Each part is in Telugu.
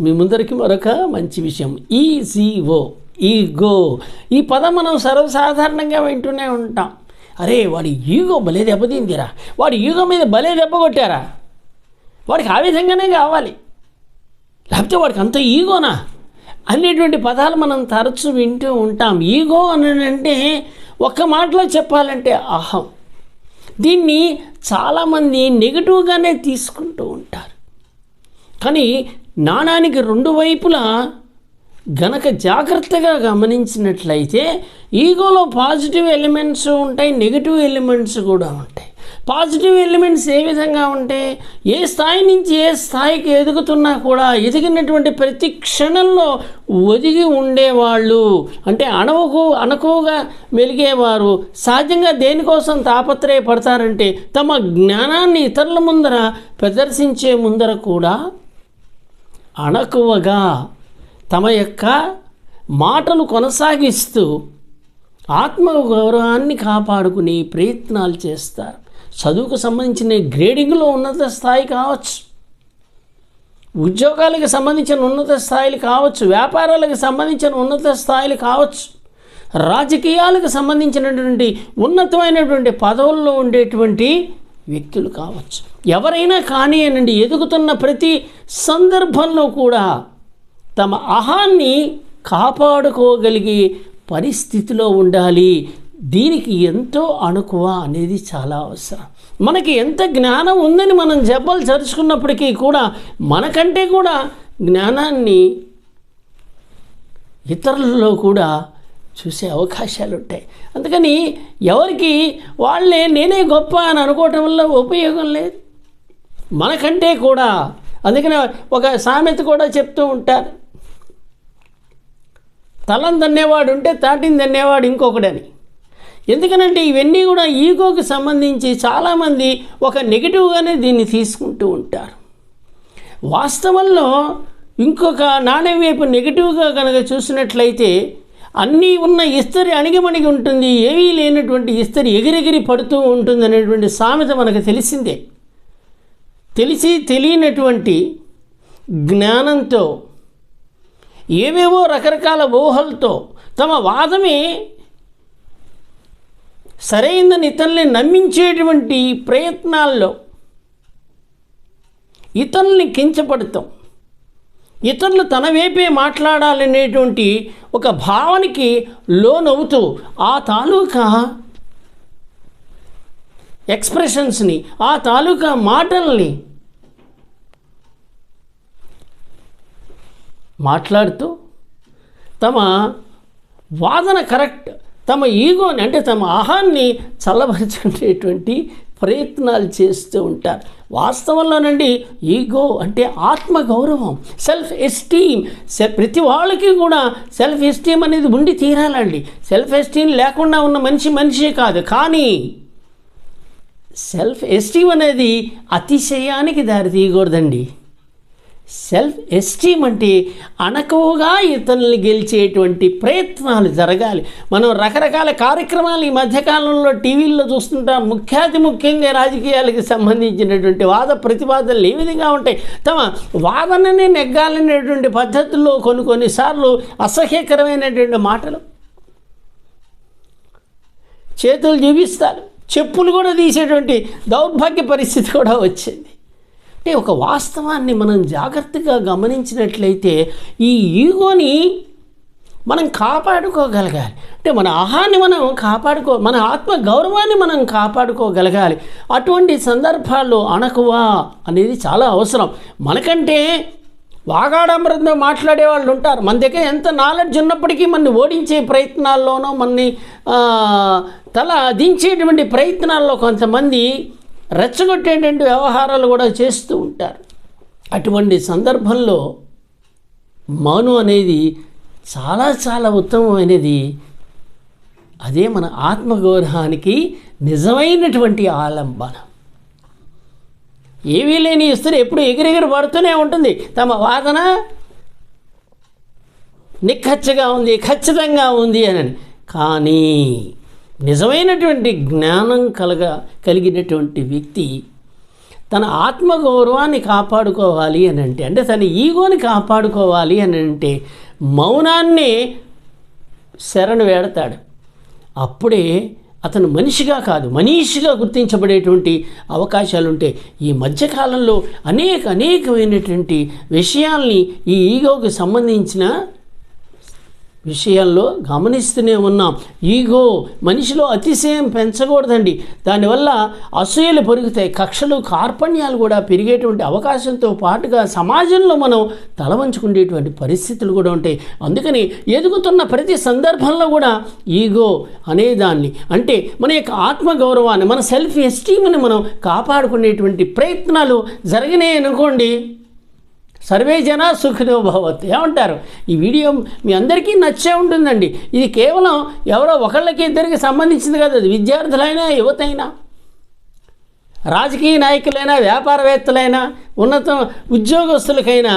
మీ ముందరికి మరొక మంచి విషయం. ECO ego. ఈ పదం మనం సర్వసాధారణంగా వింటూనే ఉంటాం. అరే వాడి ఈగో భలే దెబ్బతిందిరా. వాడి ఈగో మీద భలే దెబ్బ కొట్టారా? వాడికి ఆ విధంగానే కావాలి. లేకపోతే వాడికి అంత ఈగోనా? అనేటువంటి పదాలు మనం తరచు వింటూ ఉంటాం. ఈగో అని అంటే ఒక్క మాటలో చెప్పాలంటే అహం. దీన్ని చాలామంది నెగిటివ్గానే తీసుకుంటూ ఉంటారు. కానీ నాణానికి రెండు వైపులా గనక జాగ్రత్తగా గమనించినట్లయితే ఈగోలో పాజిటివ్ ఎలిమెంట్స్ ఉంటాయి నెగిటివ్ ఎలిమెంట్స్ కూడా ఉంటాయి. పాజిటివ్ ఎలిమెంట్స్ ఏ విధంగా ఉంటాయి ఏ స్థాయి నుంచి ఏ స్థాయికి ఎదుగుతున్నా కూడా ఎదిగినటువంటి ప్రతి క్షణంలో ఒదిగి ఉండేవాళ్ళు. అంటే అణువుకు అణకువగా మెలిగేవారు. సహజంగా దేనికోసం తాపత్రయపడతారంటే తమ జ్ఞానాన్ని ఇతరుల ముందర ప్రదర్శించే ముందర కూడా అణకువగా తమ యొక్క మాటలు కొనసాగిస్తూ ఆత్మ గౌరవాన్ని కాపాడుకునే ప్రయత్నాలు చేస్తారు. చదువుకు సంబంధించిన గ్రేడింగ్లో ఉన్నత స్థాయి కావచ్చు. ఉద్యోగాలకు సంబంధించిన ఉన్నత స్థాయిలు కావచ్చు. వ్యాపారాలకు సంబంధించిన ఉన్నత స్థాయిలు కావచ్చు. రాజకీయాలకు సంబంధించినటువంటి ఉన్నతమైనటువంటి పదవుల్లో ఉండేటువంటి వ్యక్తులు కావచ్చు. ఎవరైనా కానివ్వనండి ఎదుగుతున్న ప్రతి సందర్భంలో కూడా తమ అహాన్ని కాపాడుకోగలిగే పరిస్థితిలో ఉండాలి. దీనికి ఎంతో అణుకువ అనేది చాలా అవసరం. మనకి ఎంత జ్ఞానం ఉందని మనం జబ్బలు చరుచుకున్నప్పటికీ కూడా మనకంటే కూడా జ్ఞానాన్ని ఇతరులలో కూడా చూసే అవకాశాలు ఉంటాయి అందుకని ఎవరికి వాళ్ళే నేనే గొప్ప అని అనుకోవటం వల్ల ఉపయోగం లేదు. మనకంటే కూడా అందుకని ఒక సామెత కూడా చెప్తూ ఉంటారు. తలం దన్నేవాడు ఉంటే తాటిని దన్నేవాడు ఇంకొకడని. ఎందుకనంటే ఇవన్నీ కూడా ఈగోకి సంబంధించి చాలామంది ఒక నెగిటివ్గానే దీన్ని తీసుకుంటూ ఉంటారు. వాస్తవంలో ఇంకొక నాణ్యం వైపు నెగిటివ్గా కనుక చూసినట్లయితే అన్నీ ఉన్న ఇస్తరి అణిగిమణిగి ఉంటుంది ఏమీ లేనటువంటి ఇస్తరి ఎగిరెగిరి పడుతూ ఉంటుంది అనేటువంటి సామెత మనకు తెలిసిందే. తెలిసి తెలియనటువంటి జ్ఞానంతో ఏవేవో రకరకాల ఊహలతో తమ వాదమే సరైందని ఇతరుల్ని నమ్మించేటువంటి ప్రయత్నాల్లో ఇతరుల్ని కించపడతాం. ఇతరులు తన వైపే మాట్లాడాలనేటువంటి ఒక భావనకి లోనవుతూ ఆ తాలూకా ఎక్స్ప్రెషన్స్ని ఆ తాలూకా మాటల్ని మాట్లాడుతూ తమ వాదన కరెక్ట్ తమ ఈగోని అంటే తమ అహాన్ని చల్లబరుచుకునేటువంటి ప్రయత్నాలు చేస్తూ ఉంటారు. వాస్తవంలోనండి ఈగో అంటే ఆత్మ గౌరవం సెల్ఫ్ ఎస్టీమ్ ప్రతి వాళ్ళకి కూడా సెల్ఫ్ ఎస్టీమ్ అనేది ఉండి తీరాలండి. సెల్ఫ్ ఎస్టీమ్ లేకుండా ఉన్న మనిషి మనిషి కాదు. కానీ సెల్ఫ్ ఎస్టీమ్ అనేది అతిశయానికి దారి తీయకూడదండి సెల్ఫ్ ఎస్టీమ్ అంటే అణకువగా ఇతరుల్ని గెలిచేటువంటి ప్రయత్నాలు జరగాలి. మనం రకరకాల కార్యక్రమాలు ఈ మధ్యకాలంలో టీవీల్లో చూస్తుంటాం. ముఖ్యాతి ముఖ్యంగా రాజకీయాలకు సంబంధించినటువంటి వాద ప్రతిపాదనలు ఏ విధంగా ఉంటాయి? తమ వాదనని నెగ్గాలనేటువంటి పద్ధతుల్లో కొన్ని కొన్నిసార్లు అసహ్యకరమైనటువంటి మాటలు చేతులు చూపిస్తారు చెప్పులు కూడా తీసేటువంటి దౌర్భాగ్య పరిస్థితి కూడా వచ్చింది. అంటే ఒక వాస్తవాన్ని మనం జాగ్రత్తగా గమనించినట్లయితే ఈ ఈగోని మనం కాపాడుకోగలగాలి. అంటే మన ఆహాన్ని మనం కాపాడుకో మన ఆత్మ గౌరవాన్ని మనం కాపాడుకోగలగాలి. అటువంటి సందర్భాల్లో అణకువా అనేది చాలా అవసరం. మనకంటే వాగాడంబరంతో మాట్లాడే వాళ్ళు ఉంటారు. మన దగ్గర ఎంత నాలెడ్జ్ ఉన్నప్పటికీ మనని ఓడించే ప్రయత్నాల్లోనో మనని తల దించేటువంటి ప్రయత్నాల్లో కొంతమంది రెచ్చగొట్టేటువంటి వ్యవహారాలు కూడా చేస్తూ ఉంటారు. అటువంటి సందర్భంలో మౌనం అనేది చాలా చాలా ఉత్తమమైనది. అదే మన ఆత్మగౌరవానికి నిజమైనటువంటి ఆలంబన. ఏవీ లేని ఇస్తారు ఎప్పుడు ఎగిరెగిరి పడుతూనే ఉంటుంది. తమ వాదన నిక్కచ్చగా ఉంది ఖచ్చితంగా ఉంది అని కానీ నిజమైనటువంటి జ్ఞానం కలగ కలిగినటువంటి వ్యక్తి తన ఆత్మగౌరవాన్ని కాపాడుకోవాలి అని అంటే అంటే తన ఈగోని కాపాడుకోవాలి అని అంటే మౌనాన్ని శరణు వేడతాడు. అప్పుడే అతను మనిషిగా కాదు మనీషిగా గుర్తించబడేటువంటి అవకాశాలు ఉంటాయి ఈ మధ్యకాలంలో అనేక అనేకమైనటువంటి విషయాల్ని ఈ ఈగోకి సంబంధించిన విషయాల్లో గమనిస్తూనే ఉన్నాం. ఈగో మనిషిలో అతిశయం పెంచకూడదండి. దానివల్ల అసూయలు పెరుగుతాయి. కక్షలు కార్పణ్యాలు కూడా పెరిగేటువంటి అవకాశంతో పాటుగా సమాజంలో మనం తలవంచుకునేటువంటి పరిస్థితులు కూడా ఉంటాయి. అందుకని ఎదుగుతున్న ప్రతి సందర్భంలో కూడా ఈగో అనేదాన్ని. అంటే మన యొక్క ఆత్మగౌరవాన్ని మన సెల్ఫ్ ఎస్టీమ్ని మనం కాపాడుకునేటువంటి ప్రయత్నాలు జరిగినాయి అనుకోండి సర్వే జన సుఖినో భవత్. ఏమంటారు? ఈ వీడియో మీ అందరికీ నచ్చే ఉంటుందండి. ఇది కేవలం ఎవరో ఒకళ్ళకి ఇద్దరికి సంబంధించింది కాదు. అది విద్యార్థులైనా యువతైనా రాజకీయ నాయకులైనా వ్యాపారవేత్తలైనా ఉన్నత ఉద్యోగస్తులకైనా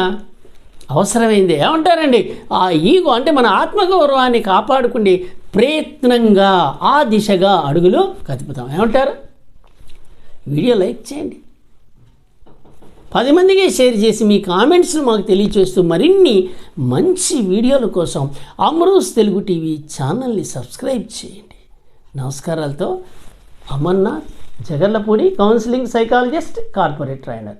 అవసరమైంది. ఏమంటారండి? ఆ ఈగో అంటే మన ఆత్మగౌరవాన్ని కాపాడుకుండి ప్రయత్నంగా ఆ దిశగా అడుగులు కదుపుతాం. ఏమంటారు? వీడియో లైక్ చేయండి. పది మందికి షేర్ చేసి మీ కామెంట్స్ను మాకు తెలియచేస్తూ మరిన్ని మంచి వీడియోల కోసం అమరూస్ తెలుగు టీవీ ఛానల్ని సబ్స్క్రైబ్ చేయండి. నమస్కారాలతో Amarnath Jagarlapudi counselling psychologist corporate trainer.